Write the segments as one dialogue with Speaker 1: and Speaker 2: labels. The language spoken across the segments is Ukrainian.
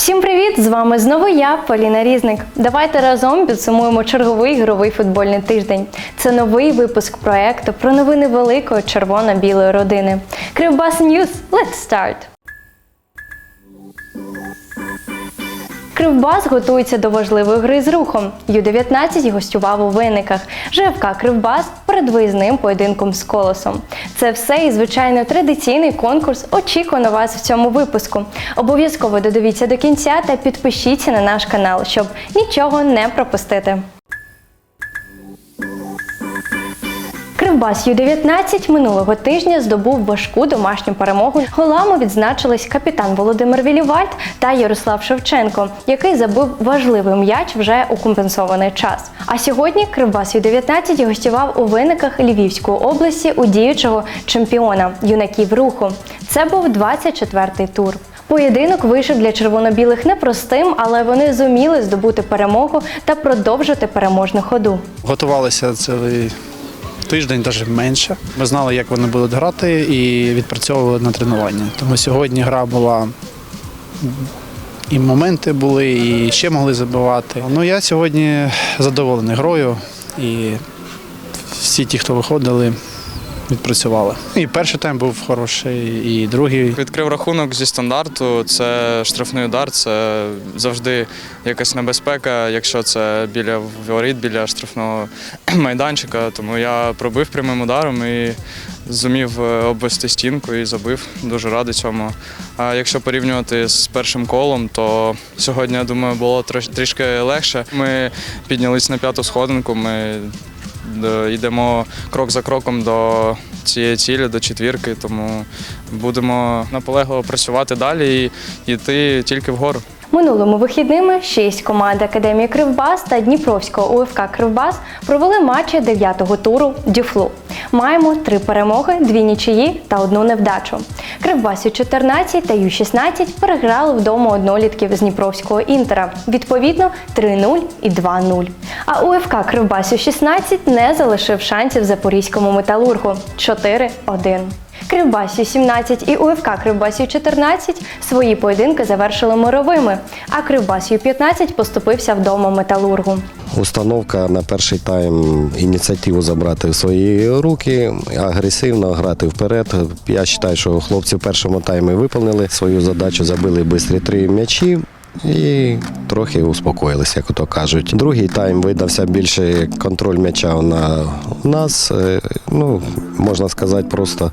Speaker 1: Всім привіт! З вами знову я, Поліна Різник. Давайте разом підсумуємо черговий ігровий футбольний тиждень. Це новий випуск проекту про новини великої червоно-білої родини. Кривбас News. Let's start! Кривбас готується до важливої гри з рухом. Ю-19 гостював у виниках. ЖФК Кривбас перед виїзним поєдинком з колосом. Це все і звичайно традиційний конкурс. Очікую на вас в цьому випуску. Обов'язково додивіться до кінця та підпишіться на наш канал, щоб нічого не пропустити. Кривбас Ю-19 минулого тижня здобув важку домашню перемогу. Голами відзначились капітан Володимир Вілівальд та Ярослав Шевченко, який забив важливий м'яч вже у компенсований час. А сьогодні Кривбас Ю-19 гостював у виниках Львівської області у діючого чемпіона юнаків руху. Це був 24-й тур. Поєдинок вийшов для червоно-білих непростим, але вони зуміли здобути перемогу та продовжити переможну ходу.
Speaker 2: Готувалися цілий тиждень, навіть менше. Ми знали, як вони будуть грати, і відпрацьовували на тренуванні. Тому сьогодні гра була. І моменти були, і ще могли забивати. Ну я сьогодні задоволений грою, і всі ті, хто виходили, відпрацювали. І перший тайм був хороший, і другий.
Speaker 3: Відкрив рахунок зі стандарту. Це штрафний удар, це завжди якась небезпека, якщо це біля воріт, біля штрафного майданчика. Тому я пробив прямим ударом і зумів е, обвести стінку і забив. Дуже радий цьому. А якщо порівнювати з першим колом, то сьогодні, я думаю, було трішки легше. Ми піднялись на п'яту сходинку. Ми Йдемо крок за кроком до цієї цілі, до четвірки, тому будемо наполегливо працювати далі і йти тільки вгору.
Speaker 1: Минулими вихідними шість команд Академії Кривбас та Дніпровського УФК Кривбас провели матчі 9-го туру Дюфлу. Маємо три перемоги, дві нічиї та одну невдачу. Кривбас Ю-14 та Ю-16 переграли вдома однолітків з Дніпровського інтера. Відповідно 3-0 і 2-0. А УФК Кривбас Ю-16 не залишив шансів запорізькому металургу 4-1. Кривбасі 17 і УФК Кривбасі 14 свої поєдинки завершили мировими, а Кривбасі 15 поступився вдома металургу.
Speaker 4: Установка на перший тайм ініціативу забрати в свої руки, агресивно грати вперед. Я вважаю, що хлопці в першому таймі виповнили свою задачу, забили швидкі три м'ячі. І трохи успокоїлися, як то кажуть. Другий тайм видався більше контроль м'яча на нас. Е, Ну, можна сказати, просто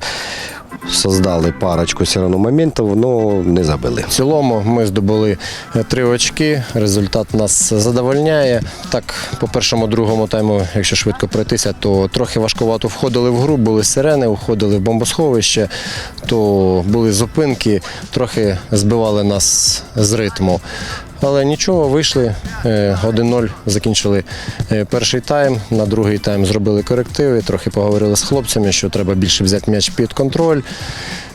Speaker 4: создали парочку все моментів, але не забили.
Speaker 5: В цілому ми здобули е, три очки. Результат нас задовольняє. Так, по першому, другому тайму, якщо швидко пройтися, то трохи важкувато входили в гру, були сирени, входили в бомбосховище, то були зупинки, трохи збивали нас з ритму. Але нічого, вийшли. е, 1-0 закінчили е, перший тайм. На другий тайм зробили корективи, трохи поговорили з хлопцями, що треба більше взяти м'яч під контроль,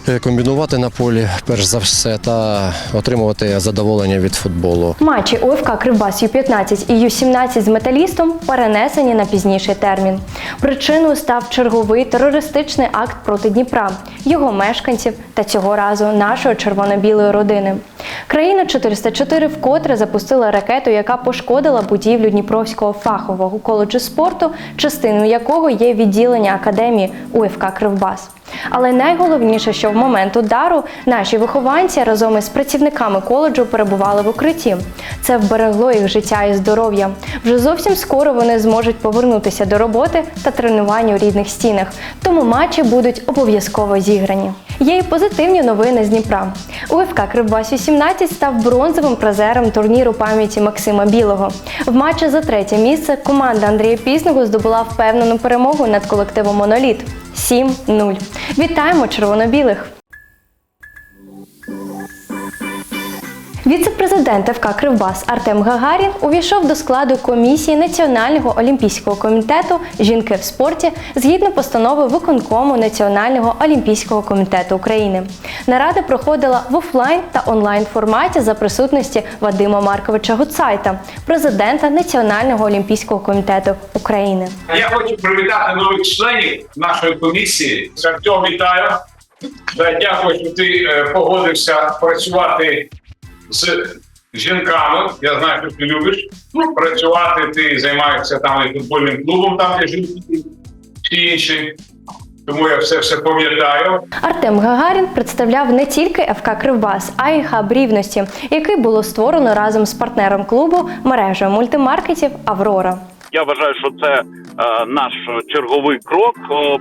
Speaker 5: е, комбінувати на полі, перш за все, та отримувати задоволення від футболу.
Speaker 1: Матчі УФК Кривбас Ю-15 і Ю-17 з металістом перенесені на пізніший термін. Причиною став черговий терористичний акт проти Дніпра, його мешканців та цього разу нашої червоно-білої родини. Країна 404 вкотре запустила ракету, яка пошкодила будівлю Дніпровського фахового коледжу спорту, частиною якого є відділення академії УФК Кривбас. Але найголовніше, що в момент удару наші вихованці разом із працівниками коледжу перебували в укритті. Це вберегло їх життя і здоров'я. Вже зовсім скоро вони зможуть повернутися до роботи та тренувань у рідних стінах, тому матчі будуть обов'язково зіграні. Є і позитивні новини з Дніпра. УФК Кривбас 18 став бронзовим призером турніру пам'яті Максима Білого. В матчі за третє місце команда Андрія Пісного здобула впевнену перемогу над колективом Моноліт 7-0. Вітаємо червоно-білих! Віце-президент ФК Кривбас Артем Гагарін увійшов до складу комісії Національного олімпійського комітету Жінки в спорті згідно постанови виконкому Національного олімпійського комітету України. Нарада проходила в офлайн та онлайн форматі за присутності Вадима Марковича Гуцайта, президента Національного олімпійського комітету України.
Speaker 6: Я хочу привітати нових членів нашої комісії. Артем, вітаю. Дякую, що ти е, погодився працювати з жінками. Я знаю, що ти любиш ну, працювати. Ти займаєшся там і футбольним клубом, там де жінки всі інші. Тому я все все пам'ятаю.
Speaker 1: Артем Гагарін представляв не тільки ФК Кривбас, а й хаб рівності, який було створено разом з партнером клубу мережею мультимаркетів Аврора.
Speaker 7: Я вважаю, що це е, наш черговий крок.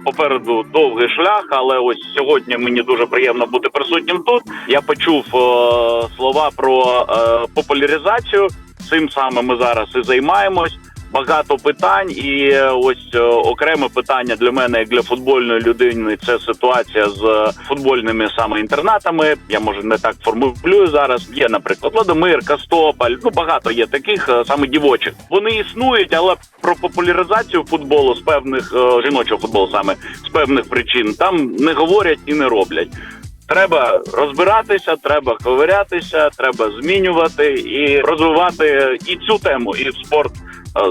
Speaker 7: Попереду довгий шлях, але ось сьогодні мені дуже приємно бути присутнім тут. Я почув е, слова про е, популяризацію. Цим саме ми зараз і займаємось. Багато питань, і е, ось е, окреме питання для мене, як для футбольної людини, це ситуація з футбольними саме інтернатами. Я може не так формулюю зараз. Є, наприклад, Владимир, Кастополь. Ну багато є таких е, саме дівочих. Вони існують, але про популяризацію футболу з певних жіночого футболу, саме з певних причин, там не говорять і не роблять. Треба розбиратися, треба ковирятися, треба змінювати і розвивати і цю тему, і спорт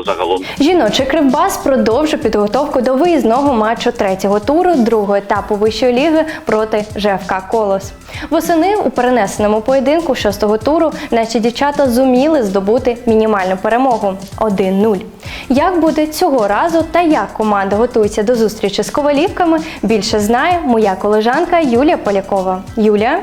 Speaker 7: загалом.
Speaker 1: Жіночий Кривбас продовжив підготовку до виїзного матчу третього туру другого етапу вищої ліги проти ЖФК Колос. Восени у перенесеному поєдинку шостого туру наші дівчата зуміли здобути мінімальну перемогу 1-0. Як буде цього разу та як команда готується до зустрічі з ковалівками, більше знає моя колежанка Юлія Полякова. Юлія.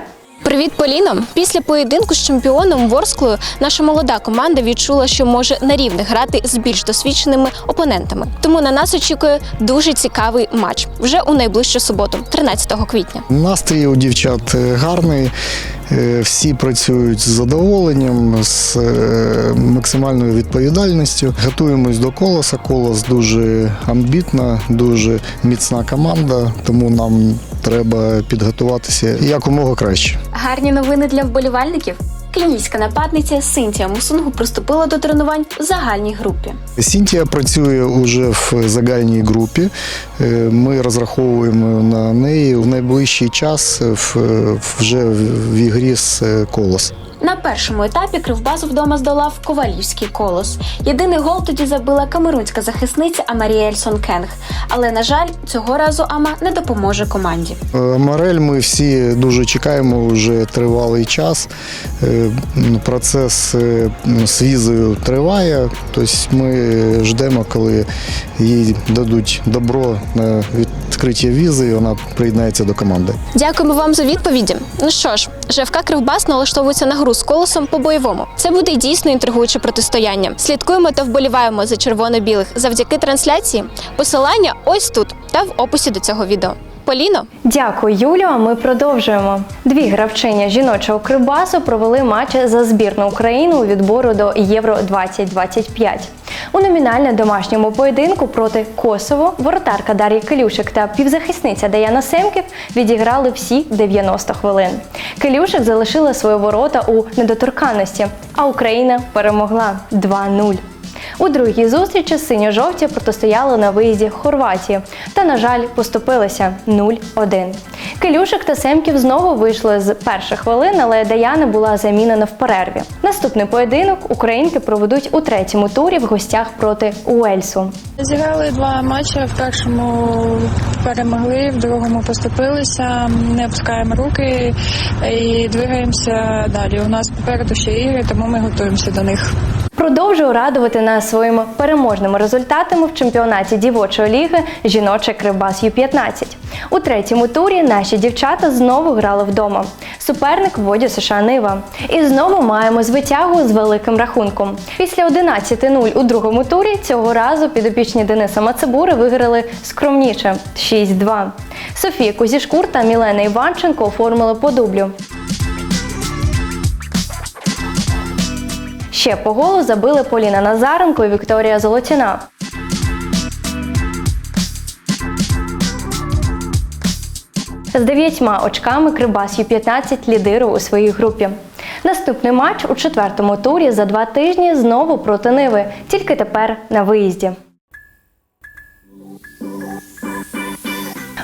Speaker 8: Привіт, Поліно! Після поєдинку з чемпіоном Ворсклою наша молода команда відчула, що може на рівних грати з більш досвідченими опонентами. Тому на нас очікує дуже цікавий матч вже у найближчу суботу, 13 квітня.
Speaker 9: Настрій у дівчат е, гарний. е, Всі працюють з задоволенням, з е, максимальною відповідальністю. Готуємось до колоса. Колос дуже амбітна, дуже міцна команда, тому нам треба підготуватися якомога краще.
Speaker 8: Гарні новини для вболівальників. Кенійська нападниця Синтія Мусунгу приступила до тренувань в загальній групі.
Speaker 9: Сінтія працює уже в загальній групі. Е, Ми розраховуємо на неї в найближчий час вже в ігрі з е, колос.
Speaker 8: На першому етапі Кривбазу вдома здолав Ковалівський колос. Єдиний гол тоді забила камерунська захисниця Амаріель Сонкенг. Але на жаль, цього разу Ама не допоможе команді.
Speaker 9: Е, Морель ми всі дуже чекаємо вже тривалий час. Е, Процес е, з візою триває. Тобто ми ждемо, коли їй дадуть добро на відкриття візи, і вона приєднається до команди.
Speaker 8: Дякуємо вам за відповіді. Ну що ж, ЖФК Кривбас налаштовується на гру з колосом по бойовому. Це буде дійсно інтригуюче протистояння. Слідкуємо та вболіваємо за червоно-білих завдяки трансляції. Посилання ось тут та в описі до цього відео. Поліно,
Speaker 1: Дякую, Юлю. Ми продовжуємо. Дві гравчиня жіночого крибасу провели матч за збірну України у відбору до Євро 2025. У номінально домашньому поєдинку проти Косово воротарка Дар'я Келюшик та півзахисниця Даяна Семків відіграли всі 90 хвилин. Келюшик залишила свої ворота у недоторканності, а Україна перемогла 2-0. У другій зустрічі синьо-жовті протистояли на виїзді Хорватії та, на жаль, поступилися 0-1. Келюшик та Семків знову вийшли з перших хвилин, але Даяна була замінена в перерві. Наступний поєдинок українки проведуть у третьому турі в гостях проти Уельсу.
Speaker 10: Зіграли два матчі. В першому перемогли, в другому поступилися. Не опускаємо руки і двигаємося далі. У нас попереду ще ігри, тому ми готуємося до них.
Speaker 1: Продовжую радувати нас своїми переможними результатами в чемпіонаті дівочої ліги жіноча Кривбас Ю-15. У третьому турі наші дівчата знову грали вдома. Суперник Водю США Нива. І знову маємо звитягу з великим рахунком. Після 11-0 у другому турі цього разу підопічні Дениса Мацебури виграли скромніше 6-2. Софія Кузішкур та Мілена Іванченко оформили по дублю. Ще по голу забили Поліна Назаренко і Вікторія Золотіна. З дев'ятьма очками Крибас Ю-15 лідирує у своїй групі. Наступний матч у четвертому турі за два тижні знову проти Ниви, тільки тепер на виїзді.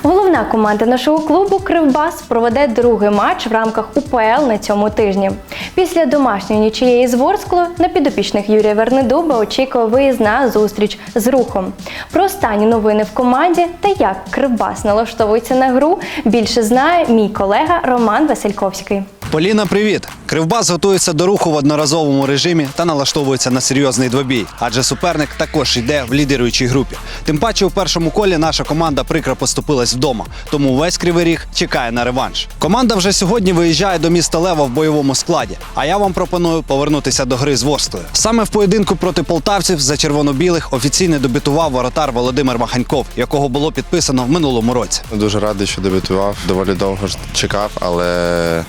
Speaker 1: Головна команда нашого клубу Кривбас проведе другий матч в рамках УПЛ на цьому тижні. Після домашньої нічиєї з Ворсклою на підопічних Юрія Вернедуба очікує виїзна зустріч з рухом. Про останні новини в команді та як Кривбас налаштовується на гру більше знає мій колега Роман Васильковський.
Speaker 11: Поліна, привіт! Кривбас готується до руху в одноразовому режимі та налаштовується на серйозний двобій, адже суперник також йде в лідируючій групі. Тим паче у першому колі наша команда прикро поступилась вдома, тому весь кривий ріг чекає на реванш. Команда вже сьогодні виїжджає до міста Лева в бойовому складі. А я вам пропоную повернутися до гри з Ворсклою. Саме в поєдинку проти полтавців за червоно-білих офіційно дебютував воротар Володимир Маханьков, якого було підписано в минулому році.
Speaker 12: Дуже радий, що дебютував. Доволі довго чекав, але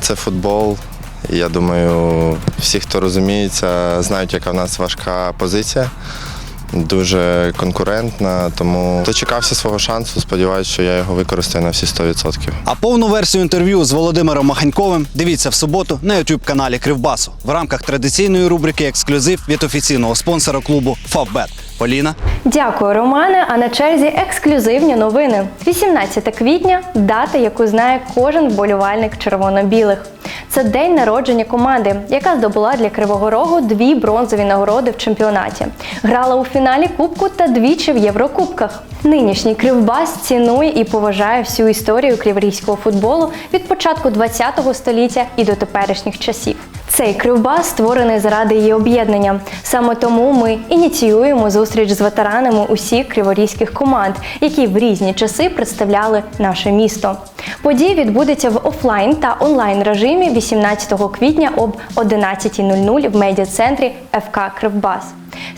Speaker 12: це футбол. Я думаю, всі, хто розуміється, знають, яка в нас важка позиція. Дуже конкурентна, тому дочекався свого шансу. Сподіваюся, що я його використаю на всі 100%.
Speaker 11: А повну версію інтерв'ю з Володимиром Маханьковим дивіться в суботу на youtube каналі Кривбасу в рамках традиційної рубрики Ексклюзив від офіційного спонсора клубу Фавбет. Поліна.
Speaker 1: Дякую, Романе. А на черзі ексклюзивні новини. 18 квітня дата, яку знає кожен вболівальник червоно-білих. Це день народження команди, яка здобула для Кривого Рогу дві бронзові нагороди в чемпіонаті. Грала у фіналі Кубку та двічі в Єврокубках. Нинішній Кривбас цінує і поважає всю історію криворізького футболу від початку ХХ століття і до теперішніх часів. Цей кривбас створений заради її об'єднання. Саме тому ми ініціюємо зустріч з ветеранами усіх криворізьких команд, які в різні часи представляли наше місто. Подія відбудеться в офлайн та онлайн режимі 18 квітня об 11.00 в медіа-центрі ФК Кривбас.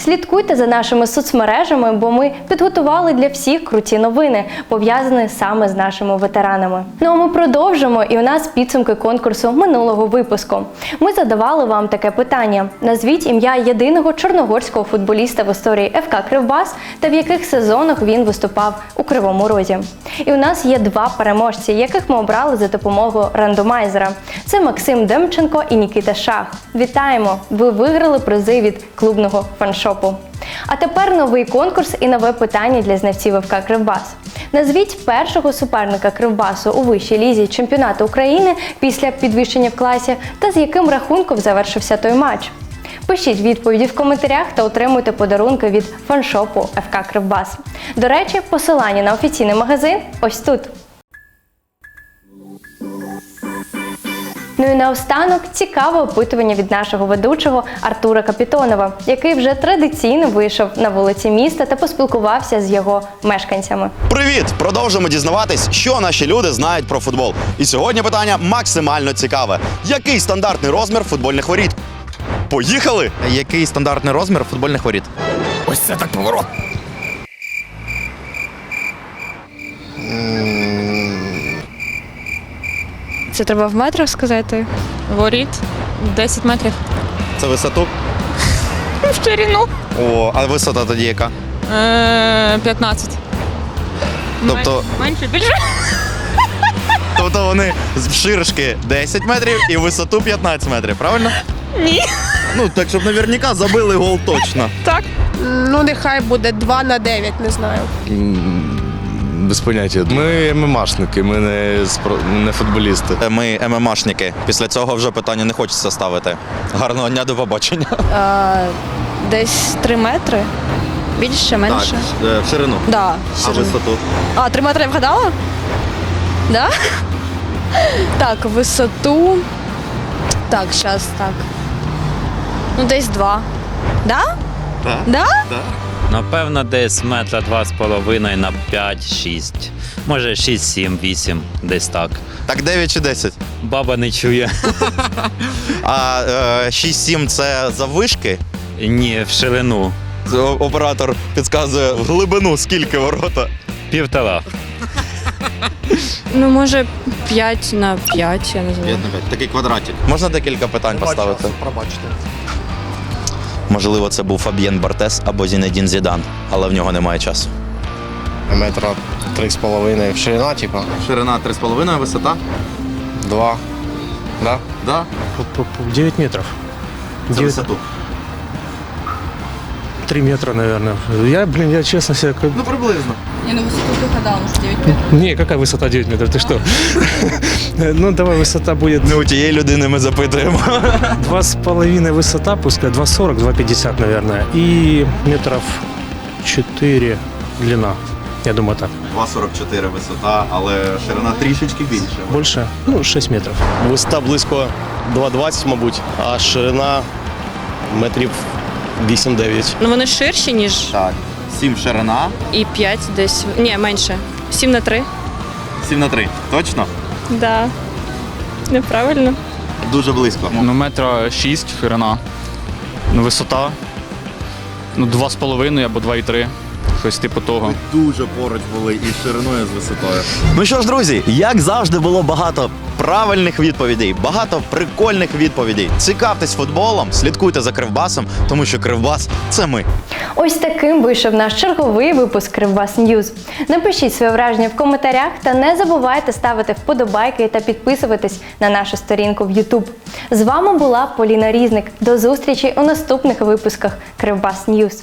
Speaker 1: Слідкуйте за нашими соцмережами, бо ми підготували для всіх круті новини, пов'язані саме з нашими ветеранами. Ну а ми продовжимо, і у нас підсумки конкурсу минулого випуску. Ми задавали вам таке питання: назвіть ім'я єдиного чорногорського футболіста в історії ФК Кривбас та в яких сезонах він виступав у Кривому Розі. І у нас є два переможці, яких ми обрали за допомогою рандомайзера. Це Максим Демченко і Нікіта Шах. Вітаємо! Ви виграли призи від клубного фаншопу. А тепер новий конкурс і нове питання для знавців ФК Кривбас. Назвіть першого суперника Кривбасу у вищій лізі чемпіонату України після підвищення в класі та з яким рахунком завершився той матч. Пишіть відповіді в коментарях та отримуйте подарунки від фаншопу ФК Кривбас. До речі, посилання на офіційний магазин ось тут. Ну і наостанок цікаве опитування від нашого ведучого Артура Капітонова, який вже традиційно вийшов на вулиці міста та поспілкувався з його мешканцями.
Speaker 13: Привіт! Продовжуємо дізнаватись, що наші люди знають про футбол. І сьогодні питання максимально цікаве: який стандартний розмір футбольних воріт? Поїхали! Який стандартний розмір футбольних воріт? Ось це так поворот.
Speaker 10: Це треба в метрах сказати. Воріт 10 метрів.
Speaker 13: Це висоту.
Speaker 10: В ширину.
Speaker 13: О, а висота тоді яка?
Speaker 10: 15.
Speaker 13: Тобто,
Speaker 10: Менше більше.
Speaker 13: тобто вони з ширшки 10 метрів і висоту 15 метрів, правильно?
Speaker 10: Ні.
Speaker 13: Ну так, щоб наверняка забили гол точно.
Speaker 10: Так. Ну, нехай буде 2 на 9, не знаю.
Speaker 12: Без поняття. Ми ММАшники, ми не, не футболісти.
Speaker 13: Ми ММАшники. Після цього вже питання не хочеться ставити. Гарного дня до побачення.
Speaker 10: десь 3 метри. Більше, менше.
Speaker 13: в ширину.
Speaker 10: Да.
Speaker 13: А висоту?
Speaker 10: А, 3 метри я вгадала? Да? Так, висоту. Так, зараз так. Ну, десь 2. Да?
Speaker 13: Так.
Speaker 10: Да?
Speaker 14: Напевно, десь метра два з половиною на 5-6. Може 6, 7, 8, десь так.
Speaker 13: Так 9 чи 10?
Speaker 14: Баба не чує.
Speaker 13: А е, 6-7 це заввишки?
Speaker 14: Ні, в ширину.
Speaker 13: Оператор підказує в глибину, скільки ворота.
Speaker 14: Півтора.
Speaker 10: Ну, може, 5 на 5, я не знаю.
Speaker 13: Такий квадратик. Можна декілька питань поставити?
Speaker 2: Пробачте.
Speaker 13: Можливо, це був Фаб'єн Бартес або Зінедін Зідан, але в нього немає часу.
Speaker 5: Метра три з половиною. Ширина, типа,
Speaker 13: Ширина 3,5, висота?
Speaker 5: два. Да?
Speaker 13: Да.
Speaker 2: 9 метров.
Speaker 13: Це висоту.
Speaker 2: 3 метра, наверное. Я, блин, я честно себе... как-
Speaker 13: Ну, приблизно.
Speaker 10: Я на висоту вигадала, що 9 метрів.
Speaker 2: Не, какая высота 9 метров, ты что? Ну, давай высота будет
Speaker 13: Не у тієї людини ми запитуємо.
Speaker 2: 2,5 высота, пускай 2,40, 2,50, наверное. И метров 4 длина. Я думаю, так.
Speaker 13: 2,44 висота, але ширина трішечки більше.
Speaker 2: Більше? Ну, 6 метрів.
Speaker 15: Висота близько 2,20, мабуть, а ширина метрів 8-9.
Speaker 10: Ну вони ширші, ніж
Speaker 13: Так. 7 ширина,
Speaker 10: і 5 десь. Ні, менше. 7 на 3.
Speaker 13: 7 на 3. Точно?
Speaker 10: Да. Неправильно.
Speaker 13: Дуже близько.
Speaker 16: Ну, метра шість ширина. Ну, висота. Ну, два з половиною або два і три. Щось типу того.
Speaker 13: Дуже поруч були і шириною з висотою. Ну що ж, друзі, як завжди було багато правильних відповідей, багато прикольних відповідей. Цікавтесь футболом, слідкуйте за кривбасом, тому що кривбас це ми.
Speaker 1: Ось таким вийшов наш черговий випуск Кривбас Ньюз. Напишіть своє враження в коментарях та не забувайте ставити вподобайки та підписуватись на нашу сторінку в YouTube. З вами була Поліна Різник. До зустрічі у наступних випусках Кривбас Ньюз.